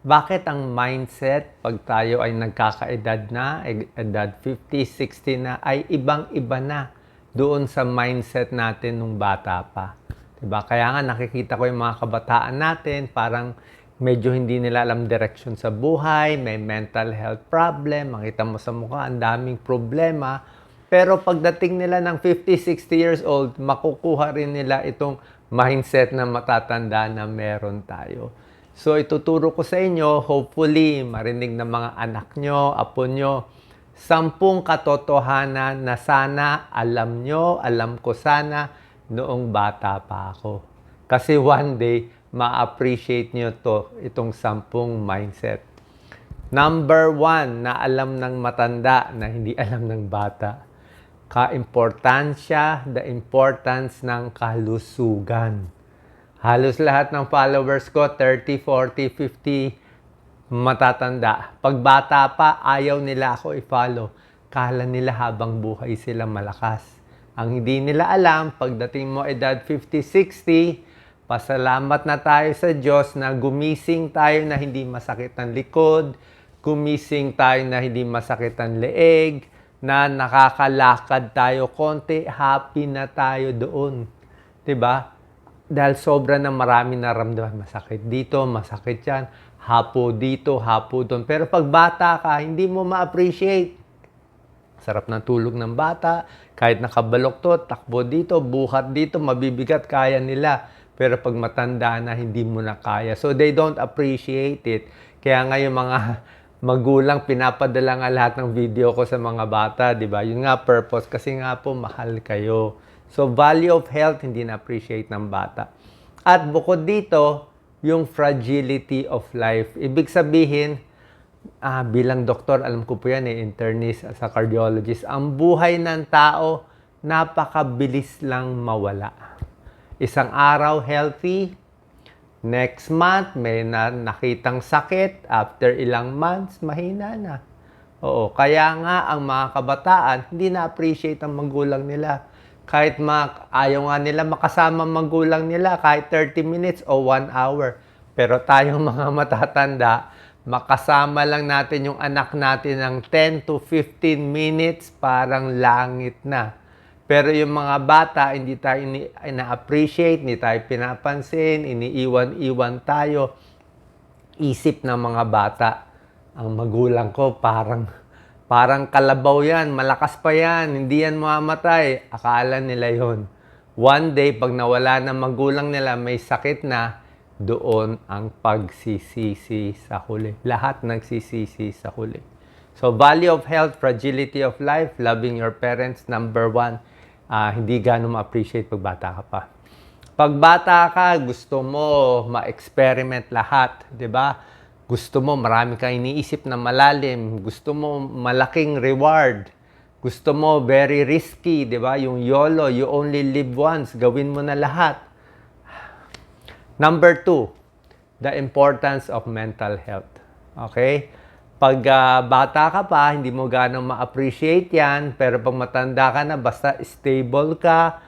Bakit ang mindset pag tayo ay nagkakaedad na, ed- edad 50, 60 na, ay ibang-iba na doon sa mindset natin nung bata pa? Diba? Kaya nga nakikita ko yung mga kabataan natin, parang medyo hindi nila alam direction sa buhay, may mental health problem, makita mo sa mukha, ang daming problema. Pero pagdating nila ng 50, 60 years old, makukuha rin nila itong mindset na matatanda na meron tayo. So ituturo ko sa inyo, hopefully marinig ng mga anak nyo, apo nyo, sampung katotohanan na sana alam nyo, alam ko sana noong bata pa ako. Kasi one day, ma-appreciate nyo to, itong sampung mindset. Number one, na alam ng matanda na hindi alam ng bata. Kaimportansya, the importance ng kalusugan. Halos lahat ng followers ko, 30, 40, 50, matatanda. Pag bata pa, ayaw nila ako i-follow. Kala nila habang buhay sila malakas. Ang hindi nila alam, pagdating mo edad 50, 60, pasalamat na tayo sa Diyos na gumising tayo na hindi masakit ang likod, gumising tayo na hindi masakit ang leeg, na nakakalakad tayo konti, happy na tayo doon. 'Di ba? Dahil sobra na marami naramdaman. Masakit dito, masakit yan. Hapo dito, hapo doon. Pero pag bata ka, hindi mo ma-appreciate. Sarap ng tulog ng bata. Kahit nakabalok to, takbo dito, buhat dito, mabibigat, kaya nila. Pero pag matanda na, hindi mo na kaya. So they don't appreciate it. Kaya nga yung mga magulang, pinapadala nga lahat ng video ko sa mga bata, di ba? Yun nga purpose, kasi nga po, mahal kayo. So, value of health, hindi na-appreciate ng bata. At bukod dito, yung fragility of life. Ibig sabihin, ah, bilang doktor, alam ko po yan eh, internist, sa cardiologist, ang buhay ng tao, napakabilis lang mawala. Isang araw healthy, next month may na, nakitang sakit, after ilang months, mahina na. Oo, kaya nga ang mga kabataan, hindi na-appreciate ang magulang nila. Kahit ma- ayaw nga nila makasama ang magulang nila kahit 30 minutes o 1 hour. Pero tayong mga matatanda, makasama lang natin yung anak natin ng 10 to 15 minutes, parang langit na. Pero yung mga bata, hindi tayo ina-appreciate, hindi tayo pinapansin, iniiwan-iwan tayo. Isip ng mga bata, ang magulang ko parang parang kalabaw yan, malakas pa yan, hindi yan mamamatay. Akala nila yon. One day, pag nawala ng magulang nila, may sakit na, doon ang pagsisisi sa huli. Lahat nagsisisi sa huli. So, value of health, fragility of life, loving your parents, number one, ah, hindi gano'ng ma-appreciate pag bata ka pa. Pag bata ka, gusto mo ma-experiment lahat, di ba? Gusto mo marami kang iniisip na malalim, gusto mo malaking reward, gusto mo very risky, di ba? Yung YOLO, you only live once, gawin mo na lahat. Number two, the importance of mental health. Okay? Pag ah, bata ka pa, hindi mo ganong ma-appreciate yan. Pero pag matanda ka na, basta stable ka,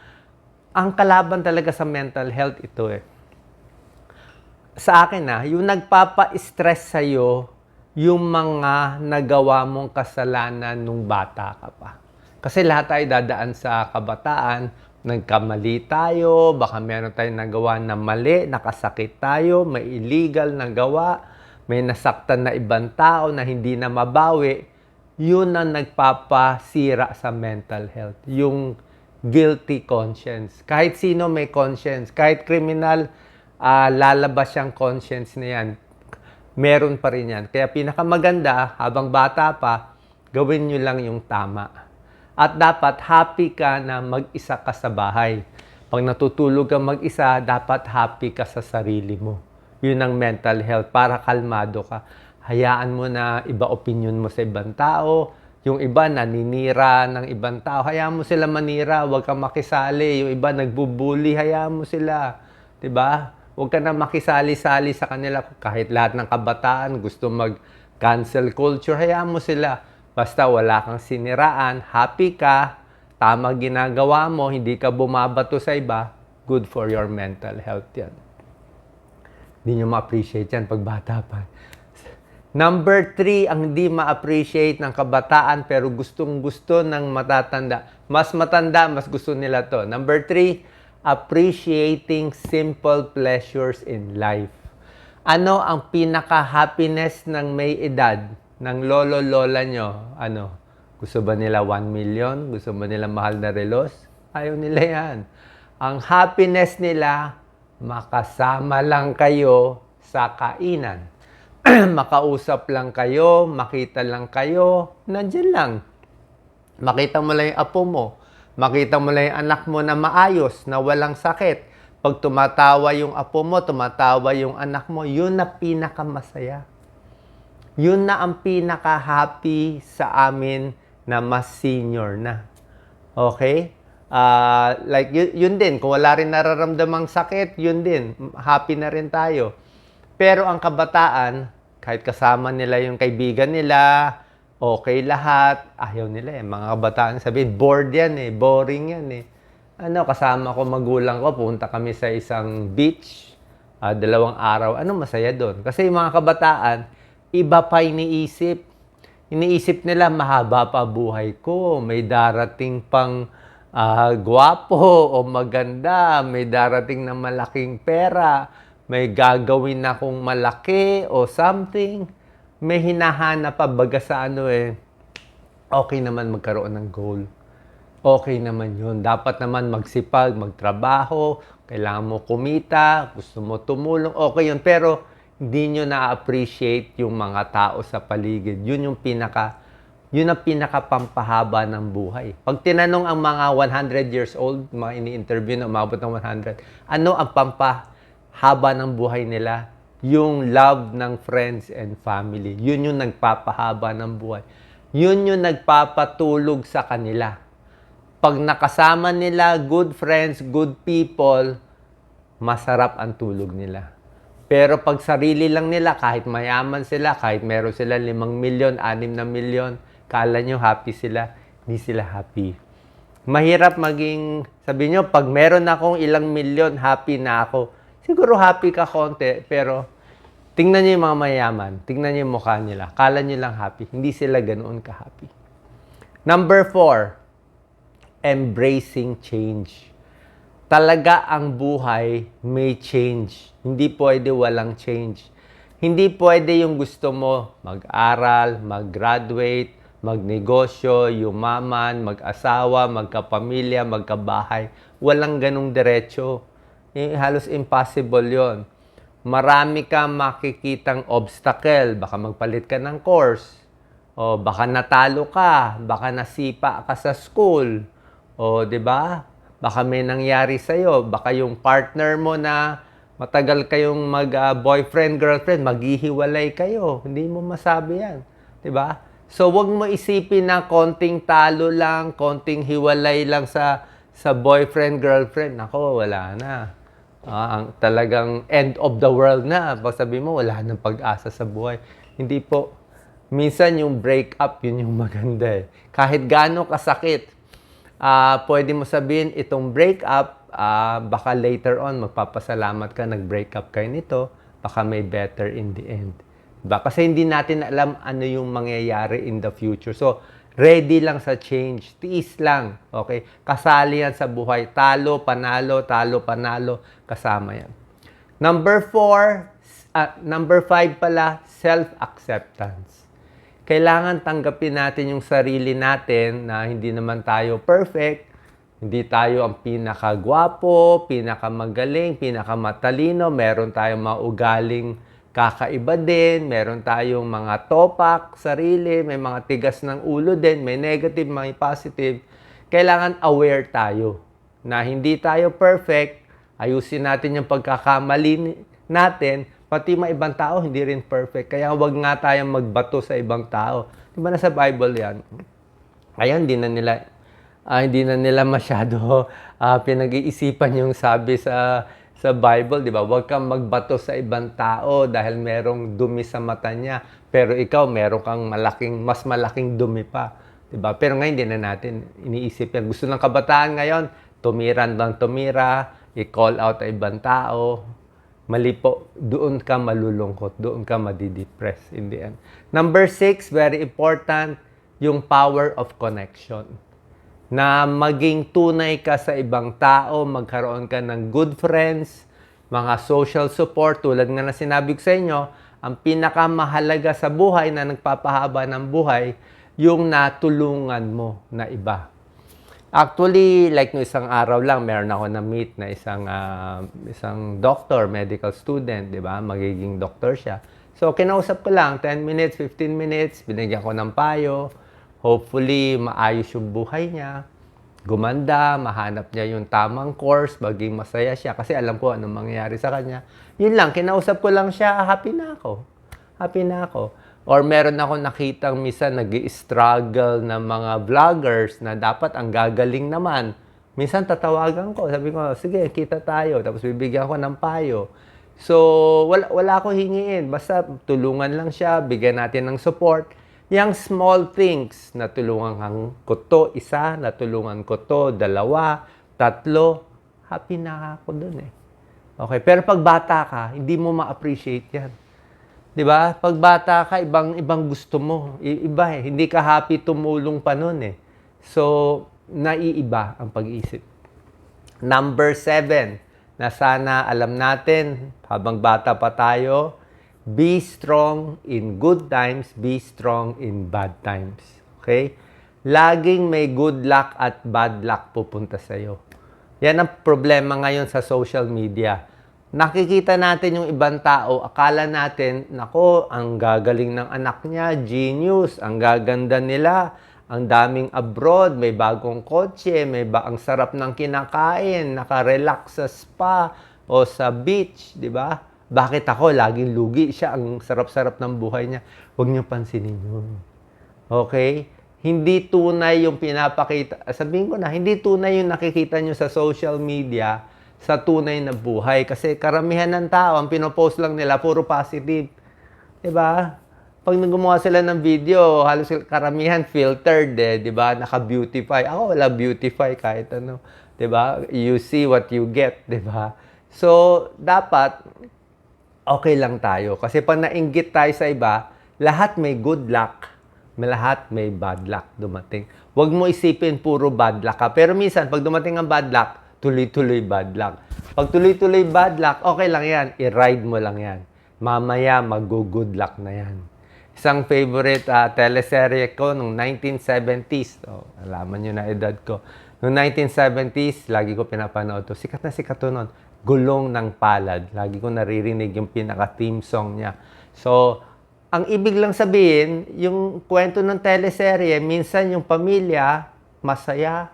ang kalaban talaga sa mental health ito eh. Sa akin na, yung nagpapa-stress sa'yo, yung mga nagawa mong kasalanan nung bata ka pa. Kasi lahat tayo dadaan sa kabataan, nagkamali tayo, baka meron tayong nagawa na mali, nakasakit tayo, may illegal na gawa, may nasaktan na ibang tao na hindi na mabawi, yun ang nagpapasira sa mental health. Yung guilty conscience. Kahit sino may conscience, kahit criminal, ah, lalabas siyang conscience na yan. Meron pa rin yan. Kaya pinakamaganda, habang bata pa, gawin nyo lang yung tama. At dapat happy ka na mag-isa ka sa bahay. Pag natutulog ka mag-isa, dapat happy ka sa sarili mo. Yun ang mental health, para kalmado ka. Hayaan mo na iba opinion mo sa ibang tao. Yung iba naninira ng ibang tao, hayaan mo sila manira, huwag kang makisali. Yung iba nagbubuli, hayaan mo sila. 'Di ba? Huwag ka na makisali-sali sa kanila kahit lahat ng kabataan gusto mag-cancel culture, hayaan mo sila. Basta wala kang siniraan, happy ka, tama ginagawa mo, hindi ka bumabato sa iba, good for your mental health yan. Hindi nyo ma-appreciate yan pag bata pa. Number three, ang hindi ma-appreciate ng kabataan pero gustong gusto ng matatanda. Mas matanda, mas gusto nila to. Number three, appreciating simple pleasures in life. Ano ang pinaka-happiness ng may edad, ng lolo-lola nyo? Ano? Gusto ba nila 1 million? Gusto ba nila mahal na relos? Ayaw nila yan. Ang happiness nila, makasama lang kayo sa kainan. Makausap lang kayo, makita lang kayo, nandyan lang. Makita mo lang yung apo mo. Makita mo lang yung anak mo na maayos, na walang sakit. Pag tumatawa yung apo mo, tumatawa yung anak mo, yun na pinakamasaya. Yun na ang pinaka-happy sa amin na mas senior na. Okay? Ah, like, yun, yun din. Kung wala rin nararamdamang sakit, yun din. Happy na rin tayo. Pero ang kabataan, kahit kasama nila yung kaibigan nila, okay lahat, ayaw nila eh. Mga kabataan sabihin, bored yan eh, boring yan eh. Ano, kasama ko magulang ko, punta kami sa isang beach, ah, dalawang araw. Ano masaya doon? Kasi yung mga kabataan, iba pa iniisip. Iniisip nila, mahaba pa buhay ko, may darating pang ah, gwapo o maganda, may darating na malaking pera, may gagawin akong malaki o something. May hinahanap pa baga sa ano eh, okay naman magkaroon ng goal. Okay naman yun. Dapat naman magsipag, magtrabaho, kailangan mo kumita, gusto mo tumulong, okay yun. Pero hindi nyo na-appreciate yung mga tao sa paligid. Yun yung pinaka, yun ang pinakapampahaba ng buhay. Pag tinanong ang mga 100 years old, mga ini-interview na umabot ng 100, ano ang pampahaba ng buhay nila? Yung love ng friends and family. Yun yung nagpapahaba ng buhay. Yun yung nagpapatulog sa kanila. Pag nakasama nila good friends, good people, masarap ang tulog nila. Pero pag sarili lang nila, kahit mayaman sila, kahit meron sila 5 milyon, 6 na milyon, kala nyo happy sila, hindi sila happy. Mahirap maging, sabi nyo, pag meron akong ilang milyon, happy na ako. Siguro happy ka konti, pero tingnan nyo yung mga mayaman, tingnan nyo yung mukha nila, kala nyo lang happy, hindi sila ganoon ka-happy. Number four, embracing change talaga ang buhay may change. Hindi pwede walang change. Hindi pwede yung gusto mo mag-aral, mag-graduate, magnegosyo, yumaman, mag-asawa, magkapamilya, magkabahay. Walang ganong diretso. Eh, halos impossible yon. Marami ka makikitang obstacle. Baka magpalit ka ng course. O baka natalo ka. Baka nasipa ka sa school. O, di ba? Baka may nangyari sa'yo. Baka yung partner mo na matagal kayong mag-boyfriend, girlfriend, maghihiwalay kayo. Hindi mo masabi yan. 'Di ba? So, wag mo isipin na konting talo lang, konting hiwalay lang sa sa boyfriend, girlfriend. Nako, wala na. Ah, ang talagang end of the world na. Pag sabi mo, wala nang pag-asa sa buhay. Hindi po. Minsan yung break up, yun yung maganda eh. Kahit gaano kasakit, ah pwede mo sabihin itong breakup, ah baka later on magpapasalamat ka nag-break up kayo nito, baka may better in the end. Diba? Kasi hindi natin alam ano yung mangyayari in the future. So, ready lang sa change. Tiis lang. Okay? Kasali yan sa buhay. Talo, panalo, talo, panalo. Kasama yan. Number four, ah, number five pala, self-acceptance kailangan tanggapin natin yung sarili natin na hindi naman tayo perfect, hindi tayo ang pinakagwapo, pinakamagaling, pinakamatalino, meron tayong mga ugaling kakaiba din, meron tayong mga topak, sarili, may mga tigas ng ulo din, may negative, may positive. Kailangan aware tayo na hindi tayo perfect, ayusin natin yung pagkakamali natin, pati mga ibang tao hindi rin perfect. Kaya wag nga tayong magbato sa ibang tao. Di ba nasa Bible yan? Kaya hindi na nila ah, hindi na nila masyado ah, pinag-iisipan yung sabi sa sa Bible, di ba? Huwag kang magbato sa ibang tao dahil merong dumi sa mata niya. Pero ikaw, meron kang malaking, mas malaking dumi pa. Di ba? Pero ngayon, hindi na natin iniisip yan. Gusto ng kabataan ngayon, tumiran lang tumira, i-call out ang ibang tao. Mali po, doon ka malulungkot, doon ka madidepress in the end. Number six, very important, yung power of connection. Na maging tunay ka sa ibang tao, magkaroon ka ng good friends, mga social support, tulad nga na sinabi ko sa inyo, ang pinakamahalaga sa buhay na nagpapahaba ng buhay, yung natulungan mo na iba. Actually, like no isang araw lang, meron ako na-meet na isang, ah, isang doctor, medical student, di ba? Magiging doctor siya. So, kinausap ko lang, 10 minutes, 15 minutes, binigyan ko ng payo. Hopefully, maayos yung buhay niya. Gumanda, mahanap niya yung tamang course, maging masaya siya. Kasi alam ko anong mangyayari sa kanya. Yun lang, kinausap ko lang siya, happy na ako. Happy na ako. Or meron ako nakitang minsan nag struggle na mga vloggers na dapat ang gagaling naman. Minsan tatawagan ko, sabi ko, sige, kita tayo. Tapos bibigyan ko ng payo. So, wala, wala ko hingiin. Basta tulungan lang siya, bigyan natin ng support. Yang small things, natulungan ko to, isa, natulungan ko to, dalawa, tatlo, happy na ako dun eh. Okay, pero pag bata ka, hindi mo ma-appreciate yan. 'Di ba? Pag bata ka, ibang ibang gusto mo. Iba eh. Hindi ka happy tumulong pa noon eh. So, naiiba ang pag-iisip. Number seven, na sana alam natin habang bata pa tayo, be strong in good times, be strong in bad times. Okay? Laging may good luck at bad luck pupunta sa'yo. Yan ang problema ngayon sa social media nakikita natin yung ibang tao, akala natin, nako, ang gagaling ng anak niya, genius, ang gaganda nila, ang daming abroad, may bagong kotse, may ba ang sarap ng kinakain, naka-relax sa spa o sa beach, di ba? Bakit ako laging lugi siya, ang sarap-sarap ng buhay niya. Huwag niyo pansinin yun. Okay? Hindi tunay yung pinapakita. Sabihin ko na, hindi tunay yung nakikita nyo sa social media sa tunay na buhay. Kasi karamihan ng tao, ang pinopost lang nila, puro positive. ba? Pag gumawa sila ng video, halos karamihan filtered eh, 'di ba? Naka-beautify. Ako wala beautify kahit ano, 'di ba? You see what you get, 'di ba? So, dapat okay lang tayo. Kasi pag nainggit tayo sa iba, lahat may good luck, may lahat may bad luck dumating. Huwag mo isipin puro bad luck ka. Pero minsan, pag dumating ang bad luck, tuloy-tuloy bad luck. Pag tuloy-tuloy bad luck, okay lang yan. I-ride mo lang yan. Mamaya, mag-good luck na yan. Isang favorite uh, teleserye ko nung 1970s. Oh, alaman nyo na edad ko. Noong 1970s, lagi ko pinapanood to. Sikat na sikat to noon. Gulong ng Palad. Lagi ko naririnig yung pinaka-theme song niya. So, ang ibig lang sabihin, yung kwento ng teleserye, minsan yung pamilya, masaya,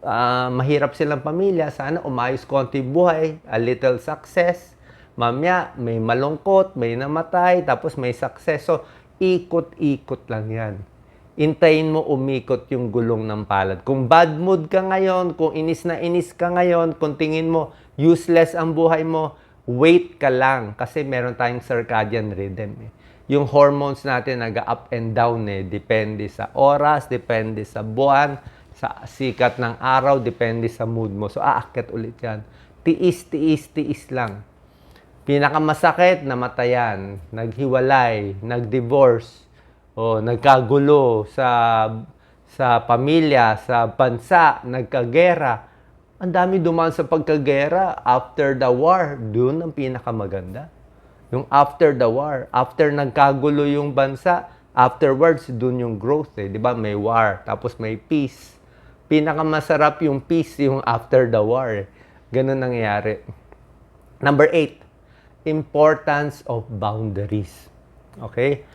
uh, mahirap silang pamilya, sana umayos konti buhay, a little success. Mamaya, may malungkot, may namatay, tapos may success. So, ikot-ikot lang yan. Intayin mo umikot yung gulong ng palad. Kung bad mood ka ngayon, kung inis na inis ka ngayon, kung tingin mo useless ang buhay mo, wait ka lang kasi meron tayong circadian rhythm. Eh. Yung hormones natin nag-up and down eh. Depende sa oras, depende sa buwan, sa sikat ng araw, depende sa mood mo. So, aakyat ulit yan. Tiis, tiis, tiis lang. Pinakamasakit, namatayan, naghiwalay, nagdivorce, o nagkagulo sa sa pamilya, sa bansa, nagkagera. Ang dami dumaan sa pagkagera after the war. Doon ang pinakamaganda. Yung after the war, after nagkagulo yung bansa, afterwards, doon yung growth eh. Di ba? May war, tapos may peace pinakamasarap yung peace yung after the war. Ganun nangyayari. Number eight, importance of boundaries. Okay?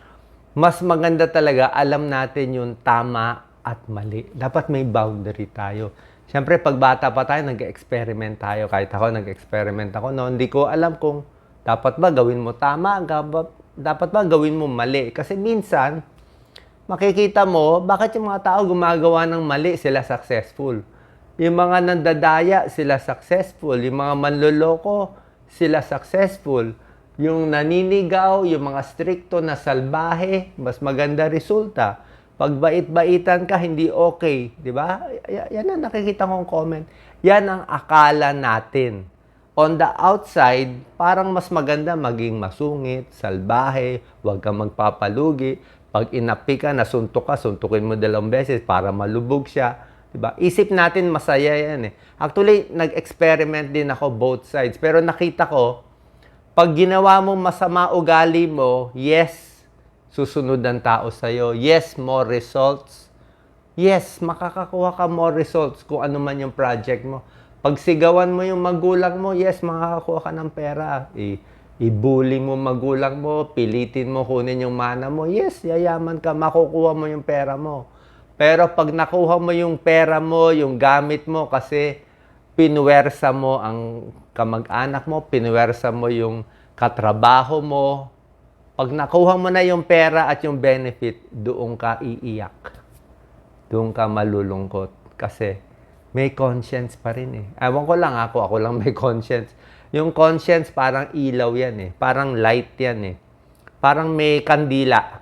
Mas maganda talaga alam natin yung tama at mali. Dapat may boundary tayo. Siyempre, pag bata pa tayo, nag-experiment tayo. Kahit ako, nag-experiment ako. No, hindi ko alam kung dapat ba gawin mo tama, dapat ba gawin mo mali. Kasi minsan, makikita mo, bakit yung mga tao gumagawa ng mali, sila successful. Yung mga nandadaya, sila successful. Yung mga manloloko, sila successful. Yung naninigaw, yung mga stricto na salbahe, mas maganda resulta. Pag bait-baitan ka, hindi okay. Di ba? Yan ang nakikita kong comment. Yan ang akala natin. On the outside, parang mas maganda maging masungit, salbahe, huwag kang magpapalugi. Pag inapi ka, nasuntok ka, suntukin mo dalawang beses para malubog siya. Diba? Isip natin masaya yan eh. Actually, nag-experiment din ako both sides. Pero nakita ko, pag ginawa mo masama ugali mo, yes, susunod ang tao sa'yo. Yes, more results. Yes, makakakuha ka more results kung ano man yung project mo. Pag sigawan mo yung magulang mo, yes, makakakuha ka ng pera. I, i-bully mo magulang mo, pilitin mo kunin yung mana mo, yes, yayaman ka, makukuha mo yung pera mo. Pero pag nakuha mo yung pera mo, yung gamit mo kasi pinuwersa mo ang kamag-anak mo, pinuwersa mo yung katrabaho mo, pag nakuha mo na yung pera at yung benefit, doon ka iiyak. Doon ka malulungkot. Kasi may conscience pa rin eh. Ewan ko lang ako, ako lang may conscience. Yung conscience parang ilaw yan eh. Parang light yan eh. Parang may kandila.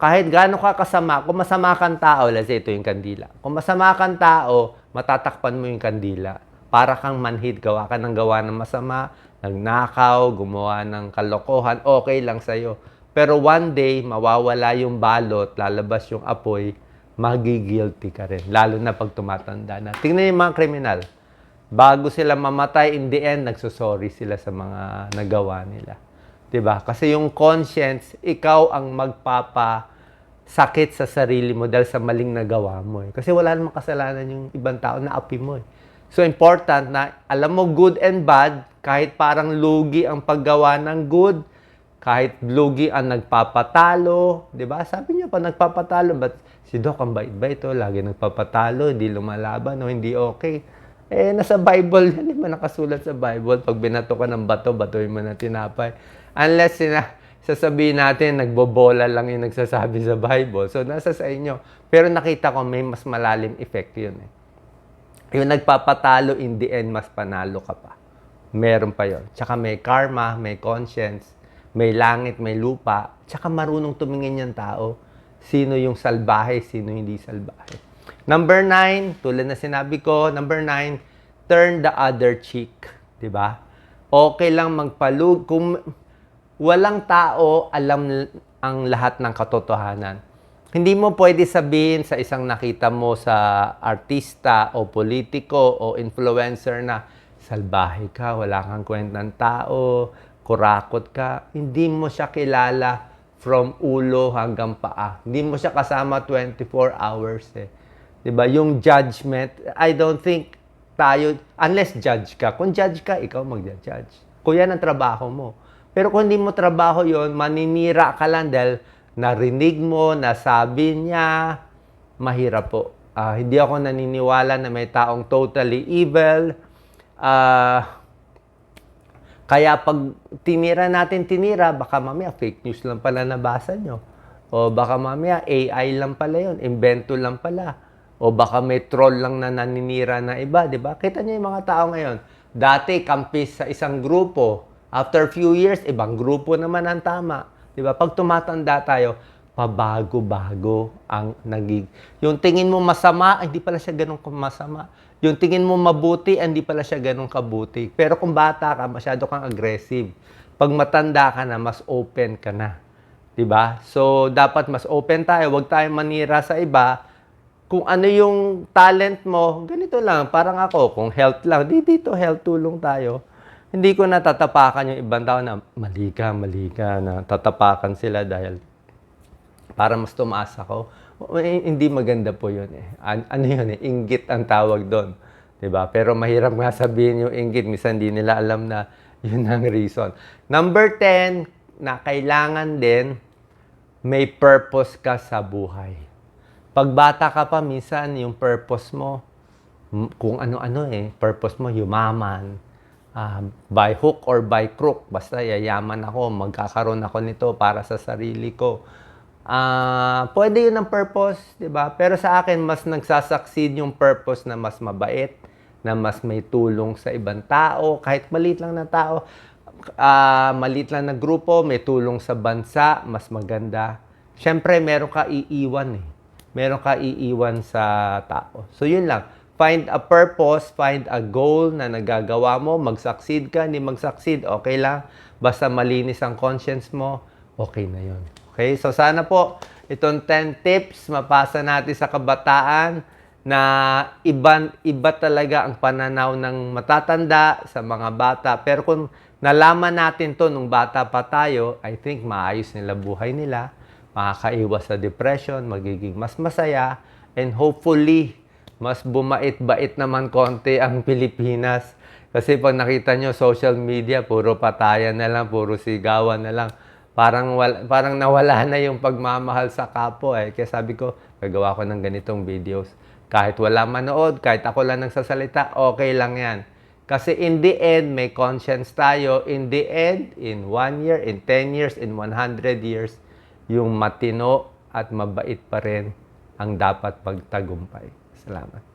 Kahit gaano ka kasama, kung masama kang tao, let's say ito yung kandila. Kung masama kang tao, matatakpan mo yung kandila. Para kang manhid, gawa ka ng gawa ng masama, nagnakaw, gumawa ng kalokohan, okay lang sa'yo. Pero one day, mawawala yung balot, lalabas yung apoy, magigilty ka rin. Lalo na pag tumatanda na. Tingnan yung mga kriminal. Bago sila mamatay, in the end, nagsusorry sila sa mga nagawa nila. 'Di ba? Kasi yung conscience, ikaw ang magpapa sakit sa sarili mo dahil sa maling nagawa mo. Eh. Kasi wala namang kasalanan yung ibang tao na api mo. Eh. So important na alam mo good and bad, kahit parang lugi ang paggawa ng good, kahit lugi ang nagpapatalo, 'di ba? Sabi niya pa nagpapatalo, but si Doc ang bait-bait to, lagi nagpapatalo, hindi lumalaban o hindi okay. Eh, nasa Bible yan, ba nakasulat sa Bible? Pag binato ka ng bato, batoy mo na tinapay. Unless sina, sasabihin natin, nagbobola lang yung nagsasabi sa Bible. So, nasa sa inyo. Pero nakita ko, may mas malalim effect yun eh. Yung nagpapatalo, in the end, mas panalo ka pa. Meron pa yon. Tsaka may karma, may conscience, may langit, may lupa. Tsaka marunong tumingin yung tao. Sino yung salbahe, sino hindi salbahe. Number nine, tulad na sinabi ko, number nine, turn the other cheek. ba? Okay lang magpalug. Kung walang tao alam ang lahat ng katotohanan. Hindi mo pwede sabihin sa isang nakita mo sa artista o politiko o influencer na salbahe ka, wala kang kwentang tao, kurakot ka. Hindi mo siya kilala from ulo hanggang paa. Hindi mo siya kasama 24 hours eh. 'Di ba? Yung judgment, I don't think tayo unless judge ka. Kung judge ka, ikaw mag-judge. Kung yan ang trabaho mo. Pero kung hindi mo trabaho 'yon, maninira ka lang dahil narinig mo, nasabi niya, mahirap po. Ah, hindi ako naniniwala na may taong totally evil. Ah, kaya pag tinira natin tinira, baka mamaya fake news lang pala nabasa nyo. O baka mamaya AI lang pala yon, invento lang pala. O baka may troll lang na naninira na iba, di ba? Kita niyo yung mga tao ngayon. Dati, kampis sa isang grupo. After few years, ibang grupo naman ang tama. Di ba? Pag tumatanda tayo, pabago-bago ang nagig. Yung tingin mo masama, hindi pala siya ganun masama. Yung tingin mo mabuti, hindi pala siya ganun kabuti. Pero kung bata ka, masyado kang aggressive. Pag matanda ka na, mas open ka na. 'Di ba? So, dapat mas open tayo. Huwag tayong manira sa iba. Kung ano yung talent mo, ganito lang. Parang ako, kung health lang, di dito health tulong tayo. Hindi ko natatapakan yung ibang tao na mali ka, mali ka, na tatapakan sila dahil para mas tumaas ako. Eh, Hindi maganda po yun eh. An- ano yun eh, inggit ang tawag doon. 'Di ba? Pero mahirap nga sabihin yung inggit. Minsan hindi nila alam na yun ang reason. Number 10, na kailangan din may purpose ka sa buhay. Pag bata ka pa, minsan yung purpose mo, kung ano-ano eh, purpose mo, yumaman, ah, by hook or by crook, basta yayaman ako, magkakaroon ako nito para sa sarili ko. Ah, pwede yun ang purpose, 'di ba? Pero sa akin mas nagsasucceed yung purpose na mas mabait, na mas may tulong sa ibang tao, kahit maliit lang na tao, ah, maliit lang na grupo, may tulong sa bansa, mas maganda. Siyempre, meron ka iiwan eh. Meron ka iiwan sa tao. So, yun lang. Find a purpose, find a goal na nagagawa mo, mag-succeed ka, hindi mag-succeed, okay lang. Basta malinis ang conscience mo, okay na yun. Okay, so sana po itong 10 tips mapasa natin sa kabataan na iba, iba talaga ang pananaw ng matatanda sa mga bata. Pero kung nalaman natin to nung bata pa tayo, I think maayos nila buhay nila, makakaiwas sa depression, magiging mas masaya, and hopefully, mas bumait-bait naman konti ang Pilipinas. Kasi pag nakita nyo social media, puro patayan na lang, puro sigawan na lang. Parang, wal, parang nawala na yung pagmamahal sa kapo eh. Kaya sabi ko, gagawa ko ng ganitong videos. Kahit wala manood, kahit ako lang nagsasalita, okay lang yan. Kasi in the end, may conscience tayo. In the end, in one year, in 10 years, in 100 years, yung matino at mabait pa rin ang dapat pagtagumpay. Selamat.